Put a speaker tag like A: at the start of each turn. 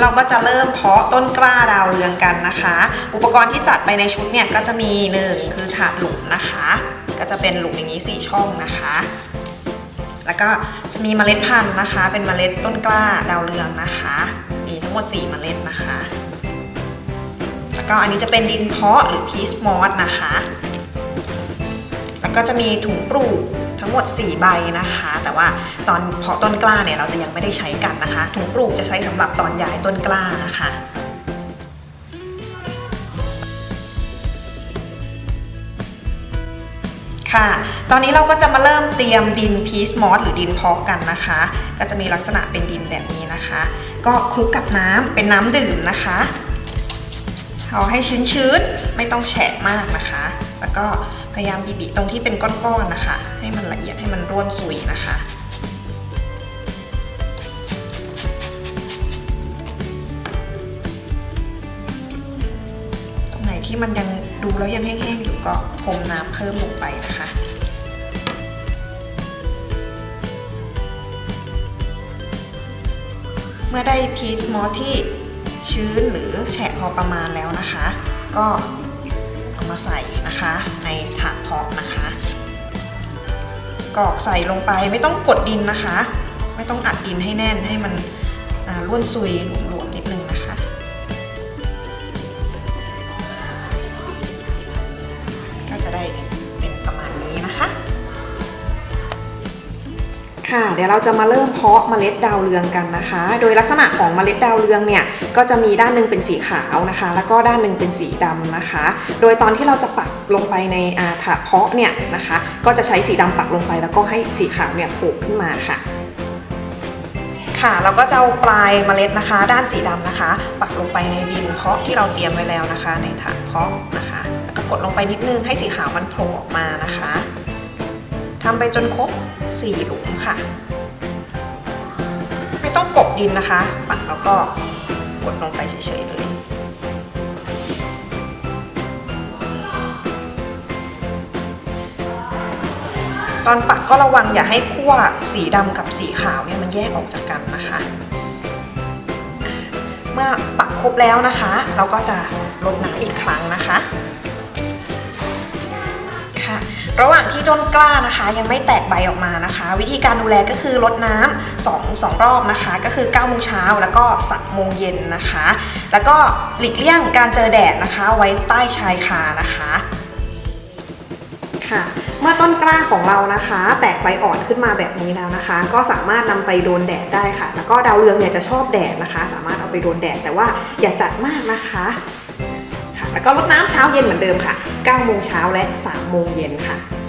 A: เราก็จะเริ่มเพาะต้นกล้าดาวเรืองกันนะคะ อุปกรณ์ที่จัดไปในชุดเนี่ยก็จะมีหนึ่งคือถาดหลุมนะคะ ก็จะเป็นหลุมอย่างนี้สี่ช่องนะคะ แล้วก็จะมีเมล็ดพันธุ์นะคะ เป็นเมล็ดต้นกล้าดาวเรืองนะคะ มีทั้งหมด 4 เมล็ดนะคะ แล้วก็อันนี้จะเป็นดินเพาะหรือพีชมอสนะคะ แล้วก็จะมีถุงปลูก ทั้งหมด 4 ใบนะคะ แต่ว่าตอนเพาะต้นกล้าเนี่ยเราจะยังไม่ได้ใช้กันนะคะถุงปลูกจะใช้สำหรับตอนย้ายต้นกล้านะคะค่ะ ตอนนี้เราก็จะมาเริ่มเตรียมดินพีชมอสหรือดินเพาะกันนะคะ ก็จะมีลักษณะเป็นดินแบบนี้นะคะ ก็คลุกกับน้ำเป็นน้ำดื่มนะคะเอาให้ชื้นๆ ไม่ต้องแฉะมากนะคะ แล้วก็ ยายามบีบตรงที่เป็นก้อนๆนะคะ ให้มันละเอียดให้มันร่วนซุยนะคะตรงไหนที่มันยังดูแล้วยังแห้งๆอยู่ก็พรมน้ำเพิ่มลงไปนะคะ เมื่อได้พีชมอสที่ชื้นหรือแฉะพอประมาณแล้วนะคะ ก็ มาใส่นะคะ ในถาดเพาะนะคะกรอกใส่ลงไปไม่ต้องกดดินนะคะ ไม่ต้องอัดดินให้แน่นให้มันร่วนซุยหลวม ค่ะ เดี๋ยวเราจะมาเริ่มเพาะเมล็ดดาวเรืองกันนะคะ โดยลักษณะของเมล็ดดาวเรืองเนี่ยก็จะมีด้านหนึ่งเป็นสีขาวนะคะ แล้วก็ด้านหนึ่งเป็นสีดำนะคะ โดยตอนที่เราจะปักลงไปในอาถาดเพาะเนี่ยนะคะ ก็จะใช้สีดำปักลงไป แล้วก็ให้สีขาวเนี่ยโผล่ขึ้นมาค่ะค่ะเราก็จะเอาปลายเมล็ดนะคะ ด้านสีดำนะคะ ปักลงไปในดินเพาะที่เราเตรียมไว้แล้วนะคะ ในถาดเพาะนะคะ แล้วก็กดลงไปนิดนึงให้สีขาวมันโผล่ออกมานะคะำไปจนครบ4หลุมค่ะ ไม่ต้องกบดินนะคะ ปักแล้วก็กดลงไปเฉยๆเลย ตอนปักก็ระวังอย่าให้ขั้วสีดำกับสีขาวเนี่ยมันแยกออกจากกันนะคะ เมื่อปักครบแล้วนะคะ เราก็จะลดน้ำอีกครั้งนะคะ ระหว่างที่ต้นกล้านะคะ ยังไม่แตกใบออกมานะคะ วิธีการดูแลก็คือลดน้ำสอสองรอบนะคะ ก็คือ9โมงเช้าแล้วก็3โมงเย็นนะคะ แล้วก็หลีกเลี่ยงการเจอแดดนะคะ ไว้ใต้ชายคานะคะค่ะเมื่อต้นกล้าของเรานะคะ แตกใบอ่อนขึ้นมาแบบนี้แล้วนะคะ ก็สามารถนำไปโดนแดดได้ค่ะ แล้วก็ดาวเรืองเนี่ยจะชอบแดดนะคะ สามารถเอาไปโดนแดดแต่ว่าอย่าจัดมากนะคะ แล้วก็รดน้ำเช้าเย็นเหมือนเดิมค่ะ9โมงเช้าและ3โมงเย็นค่ะ